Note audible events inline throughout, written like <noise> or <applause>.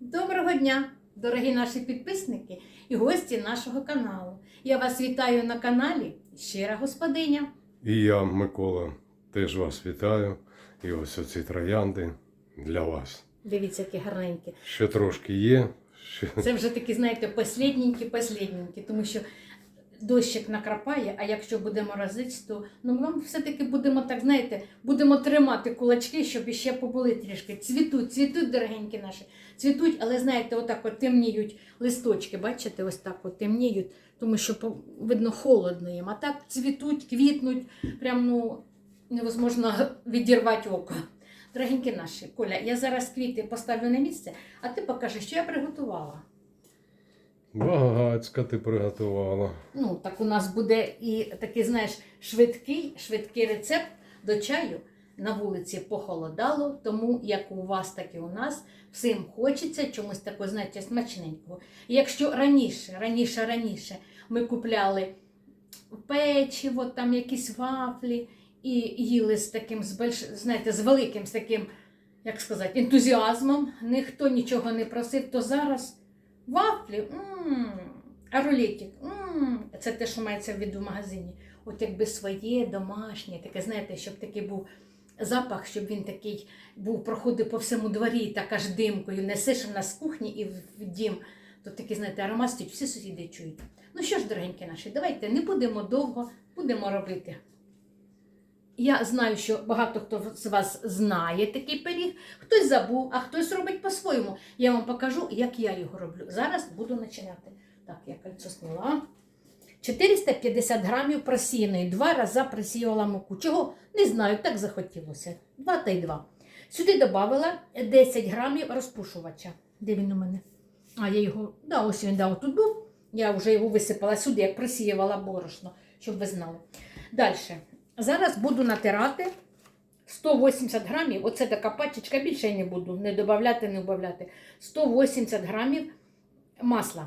Доброго дня, дорогі наші підписники і гості нашого каналу. Я вас вітаю на каналі Щира Господиня. І я, Микола, теж вас вітаю. І ось оці троянди для вас. Дивіться, які гарненькі. Ще трошки є. Ще... Це вже такі, знаєте, послідненькі, послідненькі, тому що дощик накрапає, а якщо буде морозить, то ну, ми все-таки будемо так, знаєте, будемо тримати кулачки, щоб іще побули трішки. Цвітуть, цвітуть, дорогенькі наші, цвітуть, але знаєте, отак от темніють листочки, бачите, ось так от темніють, тому що видно холодно їм. А так цвітуть, квітнуть, прям ну невозможно <laughs> відірвати око. Дорогенькі наші, Коля, я зараз квіти поставлю на місце, а ти покажи, що я приготувала. Багацька ти приготувала. Ну, так у нас буде і такий, знаєш, швидкий, швидкий рецепт до чаю. На вулиці похолодало, тому як у вас, так і у нас всім хочеться чомусь такого, знаєте, смачненького. Якщо раніше, раніше, раніше ми купляли печиво, там якісь вафлі і їли з таким, з більш, знаєте, з великим з таким, як сказати, ентузіазмом, ніхто нічого не просив, то зараз вафлі, м а рулетик, м це те, що мається в виду в магазині. От якби своє, домашнє, таке, знаєте, щоб такий був запах, щоб він такий був, проходив по всьому дворі, так аж димкою, несеш в нас з кухні і в в дім. То такий, знаєте, аромат стоїть, всі сусіди чують. Ну що ж, дорогенькі наші, давайте не будемо довго, будемо робити. Я знаю, що багато хто з вас знає такий пиріг, хтось забув, а хтось робить по-своєму. Я вам покажу, як я його роблю. Зараз буду починати. Так, я кольцо сняла. 450 грамів просіяної, два рази просіювала муку. Чого? Не знаю, так захотілося. Два та й два. Сюди додала 10 грамів розпушувача. Де він у мене? А, я його, да, ось він да, отут був. Я вже його висипала сюди, як просіювала борошно, щоб ви знали. Далі. Зараз буду натирати 180 грамів. Оце така пачечка, більше я не буду не додавати, не вбавляти. 180 грамів масла.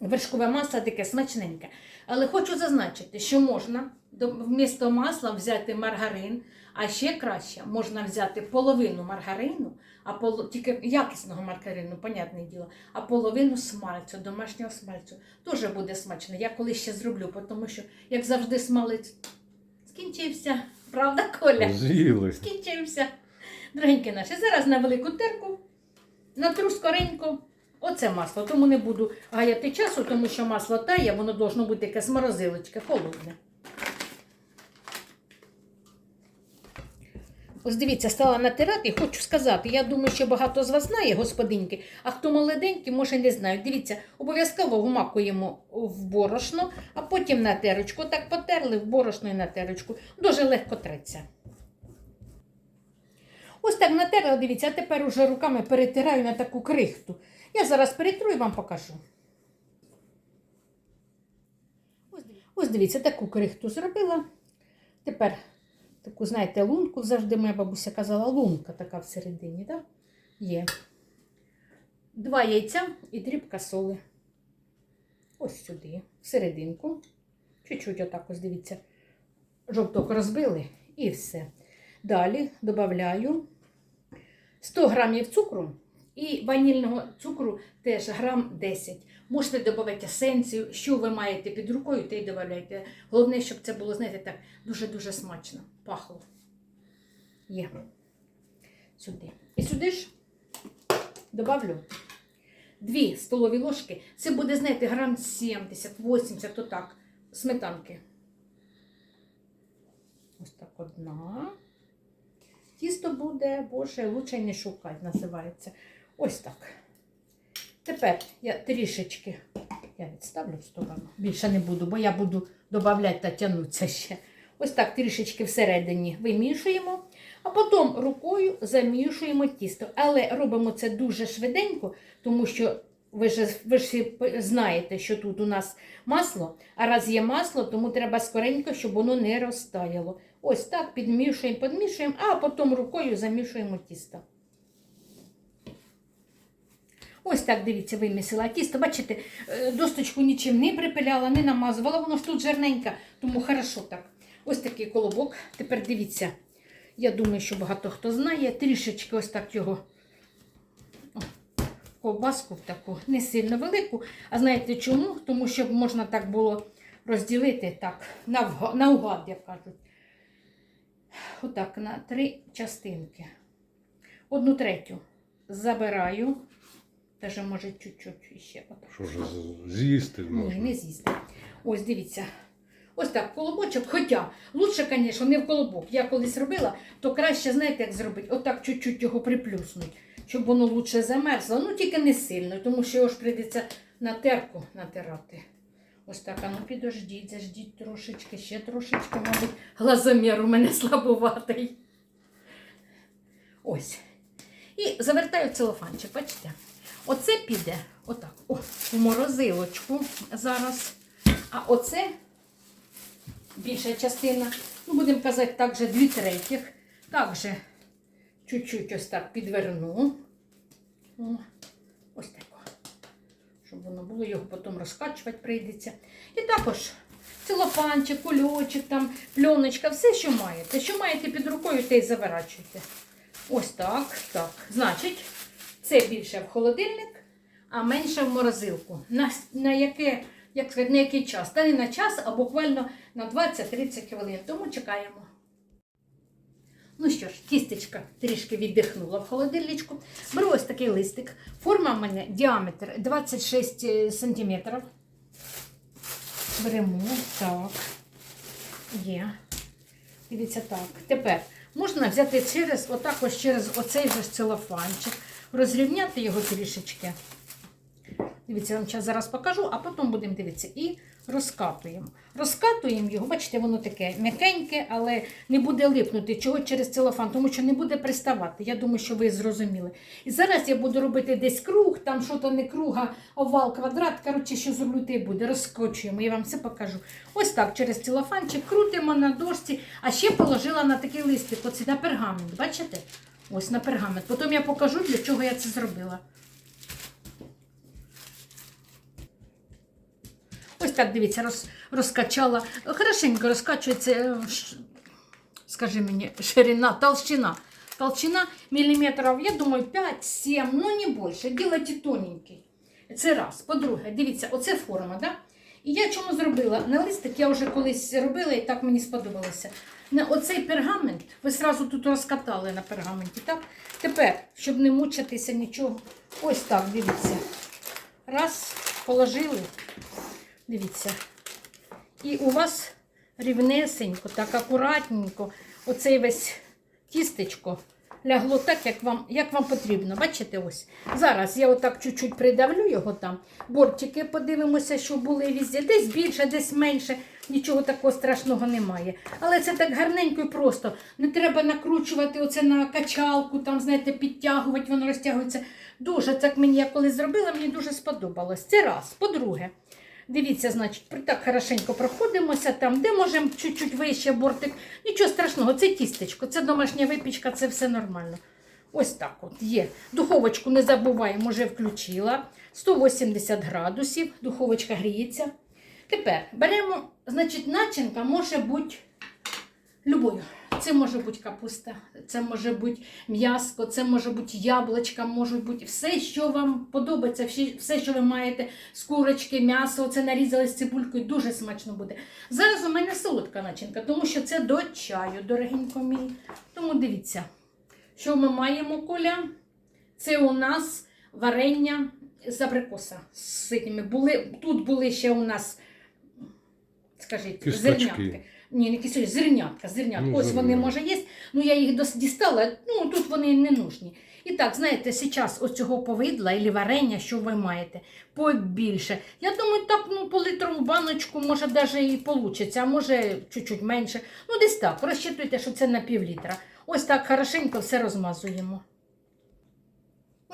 Вершкове масло таке смачненьке. Але хочу зазначити, що можна вмісто масла взяти маргарин, а ще краще можна взяти половину маргарину, а поло... тільки якісного маргарину, понятне діло, а половину смальцю, домашнього смальцю. Теж буде смачно. Я колись ще зроблю, тому що, як завжди, смалець скінчився. Правда, Коля? З'їли. Скінчився. Дорогенькі наші, зараз на велику терку, натру скоренько. Оце масло. Тому не буду гаяти часу, тому що масло тає, воно должно бути якесь морозилочке, холодне. Ось дивіться, стала натирати хочу сказати, я думаю, що багато з вас знає, господинки, а хто молоденький, може не знають. Дивіться, обов'язково вмакуємо в борошно, а потім на терочку. Так потерли в борошно і на терочку. Дуже легко треться. Ось так натерла, дивіться, а тепер уже руками перетираю на таку крихту. Я зараз перетру і вам покажу. Ось дивіться, таку крихту зробила. Тепер таку, знаєте, лунку завжди моя бабуся казала, лунка така всередині, так? Є. Два яйця і дрібка соли. Ось сюди, всерединку. Чуть-чуть отак ось дивіться. Жовток розбили і все. Далі додаю 100 грамів цукру і ванільного цукру теж грам 10. Можете додати есенцію, що ви маєте під рукою, те й додавайте. Головне, щоб це було, знаєте, так дуже-дуже смачно. Пахло. Є. Сюди. І сюди ж добавлю 2 столові ложки. Це буде, знаєте, грам 70-80, отак, сметанки. Ось так одна. Тісто буде, боже, лучше не шукати, називається. Ось так. Тепер я трішечки, я відставлю в сторону. Більше не буду, бо я буду додавати та тягнутися ще. Ось так трішечки всередині вимішуємо, а потім рукою замішуємо тісто. Але робимо це дуже швиденько, тому що ви ж, ви ж знаєте, що тут у нас масло, а раз є масло, тому треба скоренько, щоб воно не розтаяло. Ось так підмішуємо, підмішуємо, а потім рукою замішуємо тісто. Ось так, дивіться, вимісила тісто. Бачите, е, досточку нічим не припиляла, не намазувала, воно ж тут жирненьке, тому хорошо так. Ось такий колобок. Тепер дивіться, я думаю, що багато хто знає. Трішечки ось так його ковбаску в таку не сильно велику. А знаєте чому? Тому що можна так було розділити так, наугад, як кажуть. Отак, на три частинки. Одну третю забираю. Даже може чуть-чуть ще. Що ж з'їсти Ні, не з'їсти. Ось дивіться. Ось так, колобочок. Хоча, лучше, звісно, не в колобок. Я колись робила, то краще, знаєте, як зробити? Отак чуть-чуть його приплюснуть, щоб воно лучше замерзло. Ну тільки не сильно, тому що його ж прийдеться на терку натирати. Ось так, а ну підождіть, заждіть трошечки, ще трошечки, мабуть, глазомір у мене <laughs> слабуватий. Ось. І завертаю в целофанчик, бачите? Оце піде отак, о, в морозилочку зараз. А оце більша частина, ну будемо казати так же дві третіх. Також чуть-чуть ось так підверну. О, ось так. Щоб воно було, його потім розкачувати прийдеться. І також целофанчик, кульочок, там, пленочка, все, що маєте. Що маєте під рукою, те й заворачуйте. Ось так, так. Значить, це більше в холодильник, а менше в морозилку. На, на, яке, як сказати, на який час? Та не на час, а буквально на 20-30 хвилин. Тому чекаємо. Ну що ж, тістечка трішки віддихнула в холодильничку. Беру ось такий листик. Форма в мене діаметр 26 см. Беремо так. Є. Дивіться так. Тепер можна взяти через, отак ось через оцей же целофанчик, розрівняти його трішечки. Дивіться, я вам зараз покажу, а потім будемо дивитися. І розкатуємо. Розкатуємо його, бачите, воно таке м'якеньке, але не буде липнути. Чого через целофан, тому що не буде приставати. Я думаю, що ви зрозуміли. І зараз я буду робити десь круг, там що то не круга, овал, квадрат. Коротше, що зробити буде, розкочуємо. Я вам все покажу. Ось так, через целофанчик крутимо на дошці, а ще положила на такий листик, оце на пергамент. Бачите? Ось на пергамент. Потім я покажу, для чого я це зробила. Ось так, дивіться, роз, розкачала. Хорошенько розкачується, е, скажи мені, ширина, толщина. Толщина міліметрів, я думаю, 5-7, ну не більше. Ділайте тоненький. Це раз. По-друге, дивіться, оце форма, да? І я чому зробила? На листик я вже колись робила і так мені сподобалося. На оцей пергамент, ви сразу тут розкатали на пергаменті, так? Тепер, щоб не мучитися нічого, ось так, дивіться. Раз, положили. Дивіться. І у вас рівнесенько, так акуратненько, оцей весь тістечко лягло так, як вам, як вам потрібно. Бачите, ось. Зараз я отак чуть-чуть придавлю його там. Бортики подивимося, що були візді. Десь більше, десь менше. Нічого такого страшного немає. Але це так гарненько і просто. Не треба накручувати оце на качалку, там, знаєте, підтягувати, воно розтягується. Дуже так мені я коли зробила, мені дуже сподобалось. Це раз. По-друге, Дивіться, значить, так хорошенько проходимося там, де можемо чуть-чуть вище бортик. Нічого страшного, це тістечко, це домашня випічка, це все нормально. Ось так от є. Духовочку не забуваємо, вже включила. 180 градусів, духовочка гріється. Тепер беремо, значить, начинка може бути любою. Це може бути капуста, це може бути м'яско, це може бути яблучка, може бути все, що вам подобається, все, що ви маєте з курочки, м'ясо, це нарізали з цибулькою, дуже смачно буде. Зараз у мене солодка начинка, тому що це до чаю, дорогенько мій. Тому дивіться, що ми маємо, Коля? Це у нас варення з абрикоса. З цими. Були, тут були ще у нас, скажіть, зернятки. Ні, не кисельки, зернятка, зернятка. Ну, Ось вони, може, є. Ну, я їх дос- дістала, ну, тут вони не нужні. І так, знаєте, зараз оцього повидла і варення, що ви маєте, побільше. Я думаю, так, ну, по літрову баночку, може, навіть і получиться, а може, чуть-чуть менше. Ну, десь так, розчитуйте, що це на пів літра. Ось так хорошенько все розмазуємо.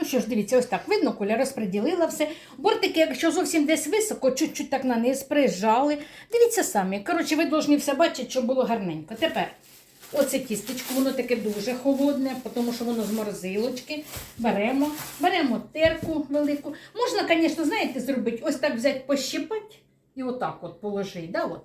Ну що ж, дивіться, ось так видно, Коля розподілила все. Бортики, якщо зовсім десь високо, чуть-чуть так на низ прижали. Дивіться самі. Коротше, ви повинні все бачити, щоб було гарненько. Тепер оце тістечко, воно таке дуже холодне, тому що воно з морозилочки. Беремо, беремо терку велику. Можна, звісно, знаєте, зробити, ось так взяти, пощипати і отак от положити. Да, от.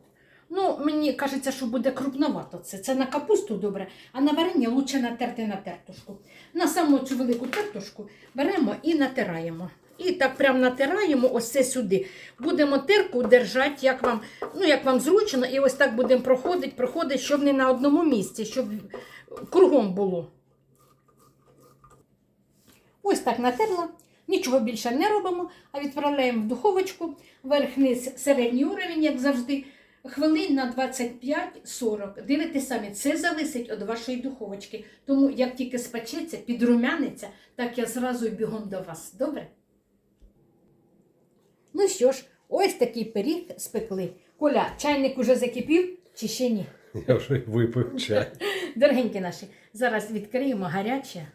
Ну, мені кажеться, що буде крупновато це. Це на капусту добре, а на варення лучше натерти на тертушку. На саму цю велику тертушку беремо і натираємо. І так прям натираємо ось це сюди. Будемо терку держати, як вам, ну, як вам зручно, і ось так будемо проходити, проходити, щоб не на одному місці, щоб кругом було. Ось так натерла. Нічого більше не робимо, а відправляємо в духовочку, верх-низ середній уровень, як завжди, хвилин на 25-40. Дивитесь самі, це залежить від вашої духовочки. Тому як тільки спечеться, підрумяниться, так я зразу бігом до вас. Добре? Ну що ж, ось такий пиріг спекли. Коля, чайник уже закипів чи ще ні? <laughs> Я вже випив чай. <laughs> Дорогенькі наші, зараз відкриємо гаряче.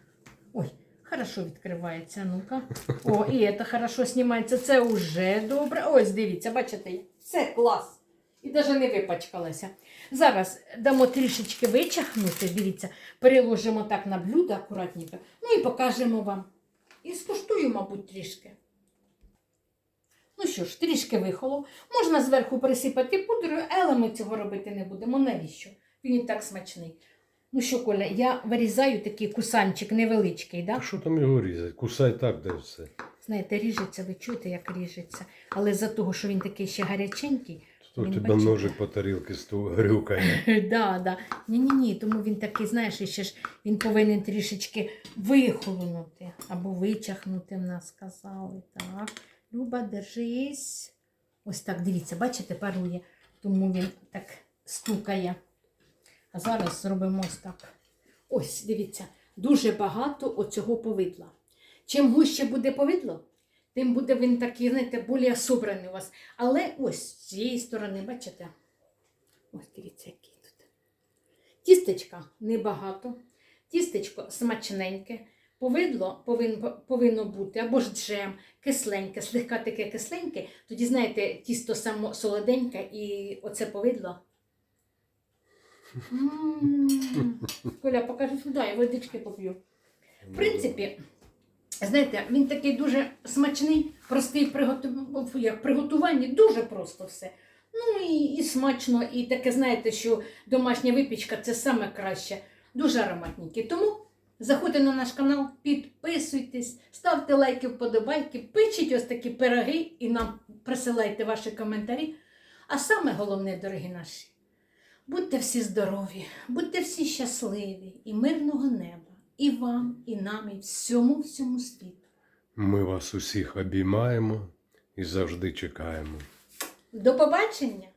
Ой, хорошо відкривається. Ну-ка. О, і це хорошо знімається. Це вже добре. Ось дивіться, бачите, це клас. І навіть не випачкалася. Зараз дамо трішечки вичахнути. Дивіться, переложимо так на блюдо акуратненько. Ну і покажемо вам. І скуштую, мабуть, трішки. Ну що ж, трішки вихолов. Можна зверху присипати пудрою, але ми цього робити не будемо. Навіщо? Він і так смачний. Ну що, Коля, я вирізаю такий кусанчик невеличкий, да? Що там його різати? Кусай так, де все. Знаєте, ріжеться, ви чуєте, як ріжеться. Але за того, що він такий ще гаряченький, То Він тебе бачите. ножик по тарілки сту грюкає. <laughs> да, да. Ні-ні-ні, тому він такий, знаєш, і ще ж він повинен трішечки вихолонути або вичахнути, в нас сказали. Так. Люба, держись. Ось так, дивіться, бачите, парує, тому він так стукає. А зараз зробимо ось так. Ось, дивіться, дуже багато оцього повидла. Чим гуще буде повидло, тим буде він такий, знаєте, більш собраний у вас. Але ось з цієї сторони, бачите? Ось дивіться, який тут. Тістечка небагато. Тістечко смачненьке. Повидло повин, повинно бути, або ж джем, кисленьке, слегка таке кисленьке. Тоді, знаєте, тісто само солоденьке і оце повидло. М. <laughs> Коля, покажи сюди, я водички поп'ю. В принципі, знаєте, він такий дуже смачний, простий в як в приготуванні, дуже просто все. Ну і, і смачно, і таке, знаєте, що домашня випічка це саме краще. Дуже ароматненький. Тому заходьте на наш канал, підписуйтесь, ставте лайки, вподобайки, печіть ось такі пироги і нам присилайте ваші коментарі. А саме головне, дорогі наші, будьте всі здорові, будьте всі щасливі і мирного неба. І вам, і нам, і всьому всьому світу. Ми вас усіх обіймаємо і завжди чекаємо. До побачення!